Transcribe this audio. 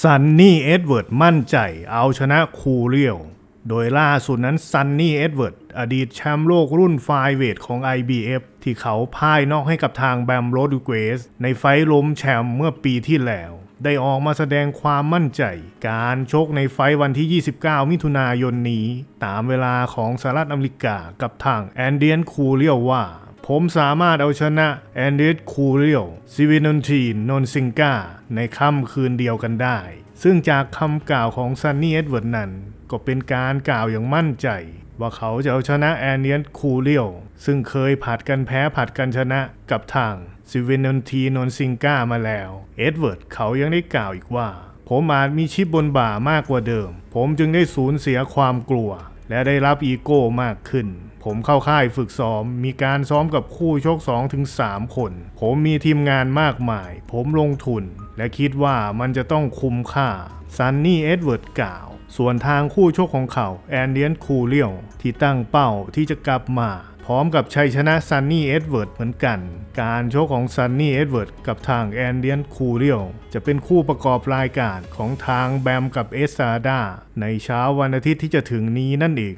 ซันนี่เอ็ดเวิร์ดมั่นใจเอาชนะคูเรียลโดยล่าสุดนั้นซันนี่เอ็ดเวิร์ดอดีตแชมป์โลกรุ่นไฟเวทของ IBF ที่เขาพ่ายนอกให้กับทางแบมโรดูเกส ในไฟท์ล้มแชมป์เมื่อปีที่แล้ว ได้ออกมาแสดงความมั่นใจ การชกในไฟท์วันที่ 29 มิถุนายนนี้ ตามเวลาของสหรัฐอเมริกากับทางแอนเดียนคูเรียลว่า ผมสามารถเอาชนะแอนเดรสคูเรียลซิวินนทีนนนซิงกาในค่ำคืนเดียวกันได้ ซึ่งจากคำกล่าวของซันนี่เอ็ดเวิร์ดนั้น ก็เป็นการกล่าวอย่างมั่นใจ ว่าเขาจะเอาชนะแอนเดียนคูเรียลซึ่งเคยผัดกันแพ้ผัดกันชนะกับทางซิวินนทีนนซิงกามาแล้ว เอ็ดเวิร์ดเขายังได้กล่าวอีกว่า ผมอาจมีชิปบนบ่ามากกว่าเดิม ผมจึงได้สูญเสียความกลัว และได้รับอีโก้มากขึ้น ผมเข้าค่ายฝึกซ้อม มีการซ้อมกับคู่ชก2-3คน ผมมีทีมงานมากมาย ผมลงทุน และคิดว่ามันจะต้องคุ้มค่าซันนี่เอ็ดเวิร์ดกล่าว ส่วนทางคู่ชกของเขาแอนเดียนคูเรียลที่ตั้งเป้าที่จะกลับมาพร้อมกับชัยชนะซันนี่เอ็ดเวิร์ดเหมือนกัน การโชกของซันนี่เอ็ดเวิร์ดกับทางแอนเดียนคูเรียลจะเป็นคู่ประกอบรายการของทางแบมกับเอสซาดาในเช้าวันอาทิตย์ที่จะถึงนี้นั่นเอง